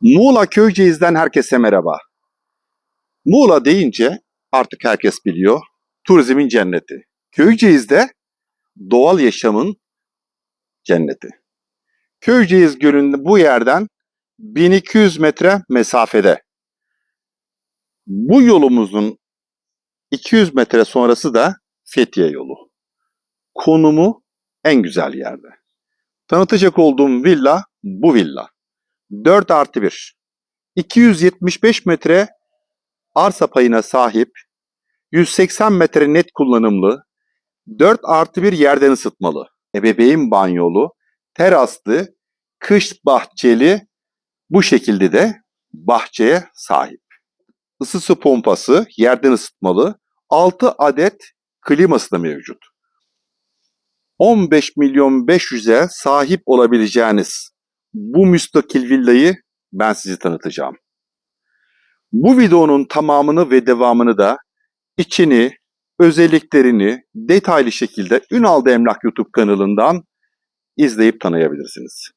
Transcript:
Muğla Köyceğiz'den herkese merhaba. Muğla deyince artık herkes biliyor. Turizmin cenneti. Köyceğiz'de doğal yaşamın cenneti. Köyceğiz Gölü'nde bu yerden 1200 metre mesafede. Bu yolumuzun 200 metre sonrası da Fethiye yolu. Konumu en güzel yerde. Tanıtacak olduğum villa bu villa. 4 artı 1. 275 metre arsa payına sahip, 180 metre net kullanımlı, 4 artı 1 yerden ısıtmalı, ebeveyn banyolu, teraslı, kış bahçeli, bu şekilde de bahçeye sahip. Isısı pompası, yerden ısıtmalı, 6 adet kliması da mevcut. 15 milyon 500'e sahip olabileceğiniz bu müstakil villayı ben size tanıtacağım. Bu videonun tamamını ve devamını da içini, özelliklerini detaylı şekilde Ünal'da Emlak YouTube kanalından izleyip tanıyabilirsiniz.